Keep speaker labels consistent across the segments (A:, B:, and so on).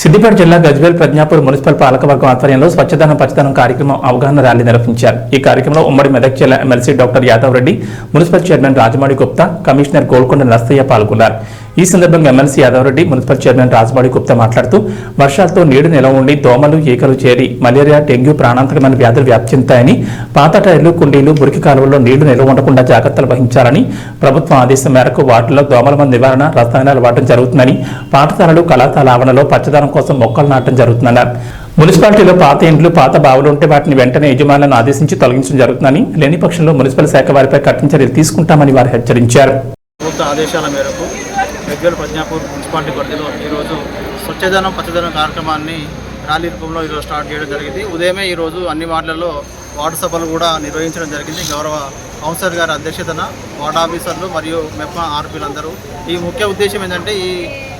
A: సిద్దిపేట జిల్లా గజ్వేల్ ప్రజ్ఞాపూర్ మున్సిపల్ పాలకవర్గం ఆధ్వర్యంలో స్వచ్ఛదనం పచ్చదనం కార్యక్రమం అవగాహన ర్యాలీ నిర్వహించారు. ఈ కార్యక్రమంలో ఉమ్మడి మెదక్ జిల్లా MLC doctor Yadav Reddy municipal chairman Rajamadi Gupta commissioner Golconda Narasaiah పాల్గొన్నారు. ఈ సందర్భంగా MLC Yadav Reddy municipal chairman Rajamadi Gupta మాట్లాడుతూ వర్షాలతో నీడు నిలవ ఉండి దోమలు ఈకలు చేరి మలేరియా డెంగ్యూ ప్రాణాంతకమైన వ్యాధులు వ్యాప్తి చెందుతాయని పాత టైర్లు కుండీలు మురికి కాలువల్లో నీళ్ళు నిల్వ ఉండకుండా జాగ్రత్తలు వహించాలని ప్రభుత్వం ఆదేశం మేరకు వాటిలో దోమల మంది నివారణ రసాయనాలు వాడటం జరుగుతుందని పాఠశాలలు కళాశాల ఆవరణలో పచ్చదనం కోసం మొక్కలు నాటడం జరుగుతుందన్నారు. మున్సిపాలిటీలో పాత ఇండ్లు పాత బావులు ఉంటే వాటిని వెంటనే యజమానులను ఆదేశించి తొలగించడం జరుగుతుందని లేని పక్షంలో మున్సిపల్ శాఖ వారిపై కఠిన చర్యలు తీసుకుంటామని వారు హెచ్చరించారు.
B: ప్రభుత్వ ఆదేశాల మేరకు గజ్వేల్ ప్రజ్ఞాపూర్ మున్సిపాలిటీ పరిధిలో ఈరోజు స్వచ్ఛదనం పచ్చదనం కార్యక్రమాన్ని ర్యాలీ రూపంలో ఈరోజు స్టార్ట్ చేయడం జరిగింది. ఉదయమే ఈరోజు అన్ని వార్డులలో వార్డు సభలు కూడా నిర్వహించడం జరిగింది. గౌరవ కౌన్సిలర్ గారి అధ్యక్షతన వార్డు ఆఫీసర్లు మరియు మెప్మా ఆర్పీలందరూ. ఈ ముఖ్య ఉద్దేశం ఏంటంటే ఈ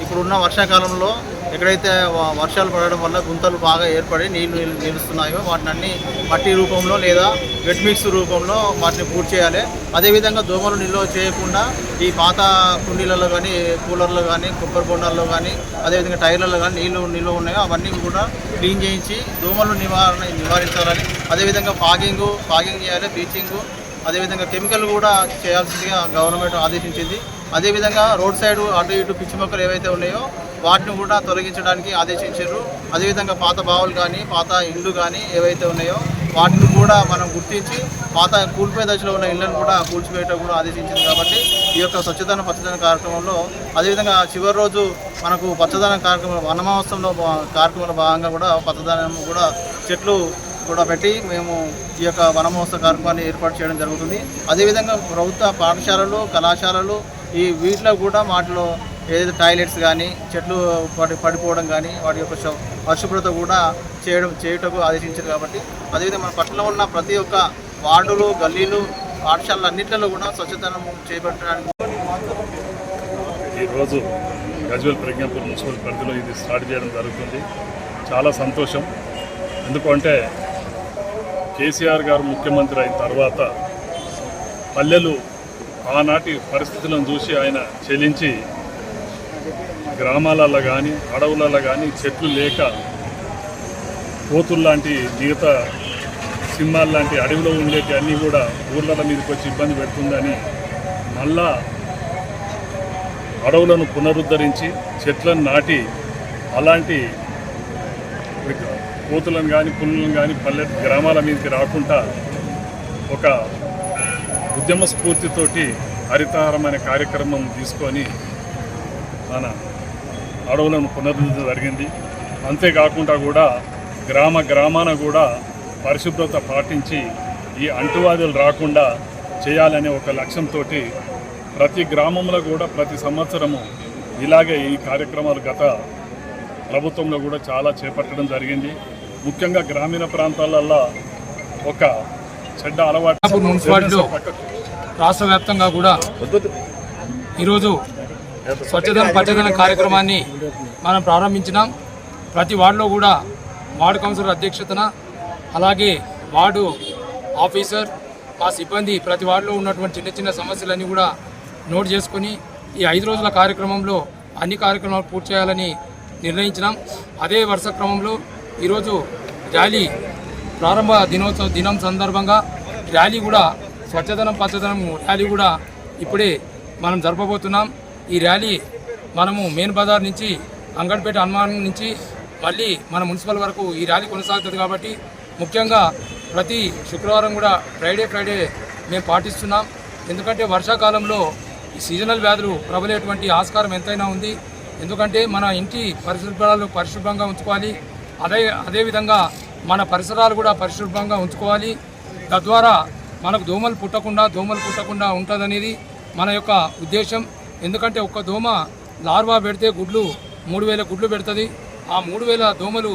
B: ఇప్పుడున్న వర్షాకాలంలో ఎక్కడైతే వర్షాలు పడడం వల్ల గుంతలు బాగా ఏర్పడి నీళ్ళు నిలుస్తున్నాయో వాటిని అన్ని మట్టి రూపంలో లేదా వెట్ మిక్స్ రూపంలో వాటిని పూర్తి చేయాలి. అదేవిధంగా దోమలు నిల్వ చేయకుండా ఈ పాత కుండీలలో కానీ కూలర్లో కానీ కొబ్బరి బొండాల్లో కానీ అదేవిధంగా టైర్లలో కానీ నీళ్ళు నిల్వ ఉన్నాయో అవన్నీ కూడా క్లీన్ చేయించి దోమలు నివారణ నివారించాలని. అదేవిధంగా ఫాగింగ్ ఫాగింగ్ చేయాలి బ్లీచింగు అదేవిధంగా కెమికల్ కూడా చేయాల్సిందిగా గవర్నమెంట్ ఆదేశించింది. అదేవిధంగా రోడ్ సైడ్ అటు ఇటు పిచ్చి మొక్కలు ఏవైతే ఉన్నాయో వాటిని కూడా తొలగించడానికి ఆదేశించారు. అదేవిధంగా పాత బావులు కానీ పాత ఇండ్లు కానీ ఏవైతే ఉన్నాయో వాటిని కూడా మనం గుర్తించి పాత కూలిపోయే దశలో ఉన్న ఇళ్ళను కూడా కూల్చివేయటం కూడా ఆదేశించింది కాబట్టి ఈ యొక్క స్వచ్ఛతన పచ్చదనం కార్యక్రమంలో అదేవిధంగా చివరి రోజు మనకు పచ్చదనం కార్యక్రమం వన భా- కార్యక్రమంలో భాగంగా కూడా పచ్చదనం కూడా చెట్లు కూడా పెట్టి మేము ఈ యొక్క వనమహోత్సవ కార్యక్రమాన్ని ఏర్పాటు చేయడం జరుగుతుంది. అదేవిధంగా ప్రభుత్వ పాఠశాలలు కళాశాలలు ఈ వీటిలో కూడా వాటిలో ఏదైతే టాయిలెట్స్ కానీ చెట్లు పడి పడిపోవడం కానీ వాటి యొక్క పరిశుభ్రత కూడా చేయడం చేయుటకు ఆదేశించారు కాబట్టి అదేవిధంగా మన పట్టణంలో ఉన్న ప్రతి ఒక్క వార్డులు గల్లీలు పాఠశాలలు అన్నింటిలో కూడా స్వచ్ఛతనం చేపట్టడానికి
C: ఈరోజు గజ్వెల్ ప్రజ్ఞాపూర్ మున్సిపల్ పరిధిలో ఇది స్టార్ట్ చేయడం జరుగుతుంది. చాలా సంతోషం. ఎందుకంటే కేసీఆర్ గారు ముఖ్యమంత్రి అయిన తర్వాత పల్లెలు ఆనాటి పరిస్థితులను చూసి ఆయన చెలించి గ్రామాలలో కానీ అడవులలో కానీ చెట్లు లేక కోతుల్లాంటి మిగతా సింహాలు లాంటి అడవిలో ఉండేటి అన్నీ కూడా ఊర్ల మీదకి వచ్చి ఇబ్బంది పెడుతుందని మళ్ళా అడవులను పునరుద్ధరించి చెట్లను నాటి అలాంటి కోతులను కానీ పుల్లులను కానీ పల్లె గ్రామాల మీదకి రాకుండా ఒక ఉద్యమ స్ఫూర్తితోటి హరితహారం అనే కార్యక్రమం తీసుకొని మన అడవులను పునరుద్ధరించడం జరిగింది. అంతేకాకుండా కూడా గ్రామ గ్రామాన కూడా పరిశుభ్రత పాటించి ఈ అంటువ్యాధులు రాకుండా చేయాలనే ఒక లక్ష్యంతో ప్రతి గ్రామంలో కూడా ప్రతి సంవత్సరము ఇలాగే ఈ కార్యక్రమాలు గత ప్రభుత్వంలో కూడా చాలా చేపట్టడం జరిగింది. ముఖ్యంగా గ్రామీణ ప్రాంతాలల్లో ఒక చెడ్డ అలవాటు.
D: మున్సిపాలిటీలో రాష్ట్ర వ్యాప్తంగా కూడా ఈరోజు స్వచ్ఛదన పచ్చదన కార్యక్రమాన్ని మనం ప్రారంభించినాం. ప్రతి వార్డులో కూడా వార్డు కౌన్సిలర్ అధ్యక్షతన అలాగే వార్డు ఆఫీసర్ మా సిబ్బంది ప్రతి వార్డులో ఉన్నటువంటి చిన్న చిన్న సమస్యలన్నీ కూడా నోట్ చేసుకొని ఈ ఐదు రోజుల కార్యక్రమంలో అన్ని కార్యక్రమాలు పూర్తి చేయాలని నిర్ణయించినాం. అదే వరుస క్రమంలో ఈరోజు ర్యాలీ ప్రారంభ దినోత్సవ దినం సందర్భంగా ర్యాలీ కూడా స్వచ్ఛదనం పచ్చదనం ర్యాలీ కూడా ఇప్పుడే మనం జరపబోతున్నాం. ఈ ర్యాలీ మనము మెయిన్ బజార్ నుంచి అంగడ్పేట హనుమాన్ నుంచి మళ్ళీ మన మున్సిపల్ వరకు ఈ ర్యాలీ కొనసాగుతుంది కాబట్టి ముఖ్యంగా ప్రతి శుక్రవారం కూడా ఫ్రైడే ఫ్రైడే మేము పాటిస్తున్నాం. ఎందుకంటే వర్షాకాలంలో ఈ సీజనల్ వ్యాధులు ప్రబలేటువంటి ఆస్కారం ఎంతైనా ఉంది. ఎందుకంటే మన ఇంటి పరిశుభ్రాలు పరిశుభ్రంగా ఉంచుకోవాలి. అదే అదేవిధంగా మన పరిసరాలు కూడా పరిశుభ్రంగా ఉంచుకోవాలి. తద్వారా మనకు దోమలు పుట్టకుండా దోమలు పుట్టకుండా ఉంటుందనేది మన యొక్క ఉద్దేశం. ఎందుకంటే ఒక్క దోమ లార్వా పెడితే గుడ్లు మూడు వేల గుడ్లు పెడుతుంది. ఆ మూడు వేల దోమలు